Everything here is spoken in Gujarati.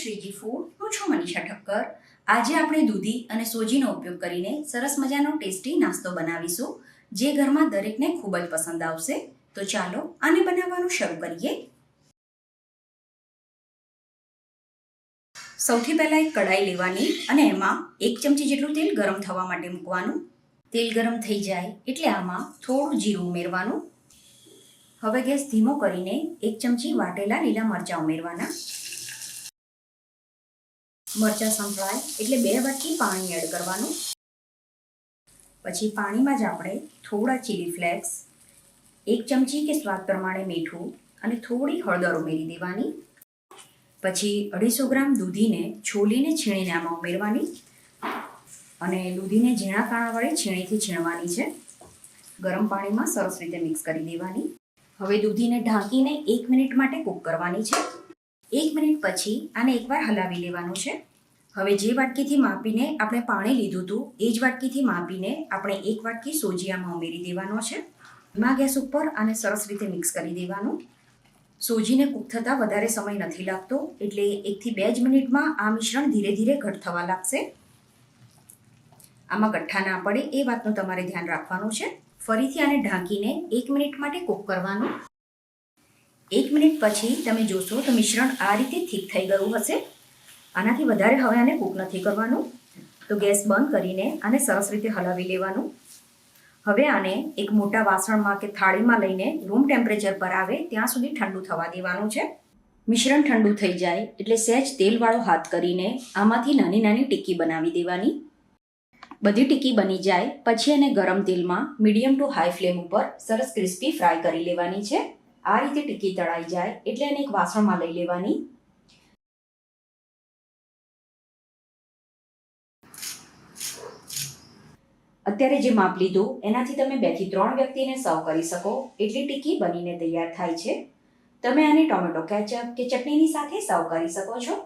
શ્રીજી ફૂડ હું છું મનીષા ઠક્કર. આજે આપણે દૂધી અને સોજીનો ઉપયોગ કરીને સરસ મજાનો ટેસ્ટી નાસ્તો બનાવીશું, જે ઘરમાં દરેકને ખૂબ જ પસંદ આવશે. તો ચાલો આને બનાવવાનું શરૂ કરીએ. સૌથી પહેલાં એક કઢાઈ લેવાની અને એમાં એક ચમચી જેટલું તેલ ગરમ થવા માટે મૂકવાનું. તેલ ગરમ થઈ જાય એટલે આમાં થોડું જીરું ઉમેરવાનું. હવે ગેસ ધીમો કરીને એક ચમચી વાટેલા લીલા મરચાં ઉમેરવાના. મરચાં સંભળાય એટલે બે વાટકી પાણી એડ કરવાનું. પછી પાણીમાં જ આપણે થોડા ચીલી ફ્લેક્સ એક ચમચી કે સ્વાદ પ્રમાણે મીઠું અને થોડી હળદર ઉમેરી દેવાની. પછી અઢીસો ગ્રામ દૂધીને છોલીને છીણીને આમાં ઉમેરવાની અને દૂધીને ઝીણા કાણાવાળી છીણીથી છીણવાની છે. ગરમ પાણીમાં સરસ રીતે મિક્સ કરી દેવાની. હવે દૂધીને ઢાંકીને એક મિનિટ માટે કૂક કરવાની છે. એક મિનિટ પછી આને એકવાર હલાવી લેવાનું છે. હવે જે વાટકીથી માપીને આપણે પાણી લીધું હતું, એ જ વાટકીથી માપીને આપણે એક વાટકી સોજી આમાં ઉમેરી દેવાનો છે. ધીમા ગેસ ઉપર આને સરસ રીતે મિક્સ કરી દેવાનું. સોજીને કૂક થતાં વધારે સમય નથી લાગતો, એટલે એકથી બે જ મિનિટમાં આ મિશ્રણ ધીરે ધીરે ઘટ થવા લાગશે. આમાં ગઠ્ઠા ના પડે, એ વાતનું તમારે ધ્યાન રાખવાનું છે. ફરીથી આને ઢાંકીને એક મિનિટ માટે કૂક કરવાનું. એક મિનિટ પછી તમે જોશો તો મિશ્રણ આ રીતે થીક થઈ ગયું હશે. આનાથી વધારે હવે આને કૂક નથી કરવાનું. તો ગેસ બંધ કરીને આને સરસ રીતે હલાવી લેવાનું. હવે આને એક મોટા વાસણમાં કે થાળીમાં લઈને રૂમ ટેમ્પરેચર પર આવે ત્યાં સુધી ઠંડુ થવા દેવાનું છે. મિશ્રણ ઠંડુ થઈ જાય એટલે સહેજ તેલવાળો હાથ કરીને આમાંથી નાની નાની ટીકી બનાવી દેવાની. બધી ટીકી બની જાય પછી એને ગરમ તેલમાં મીડિયમ ટુ હાઈ ફ્લેમ ઉપર સરસ ક્રિસ્પી ફ્રાય કરી લેવાની છે. આ રીતે ટીકી તળાઈ જાય એટલે એને એક વાસણમાં લઈ લેવાની. અત્યારે જે માપ લીધું, એનાથી તમે બેથી ત્રણ વ્યક્તિને સર્વ કરી શકો એટલી ટીકી બનીને તૈયાર થાય છે. તમે આને ટોમેટો કેચઅપ કે ચટણીની સાથે સર્વ કરી શકો છો.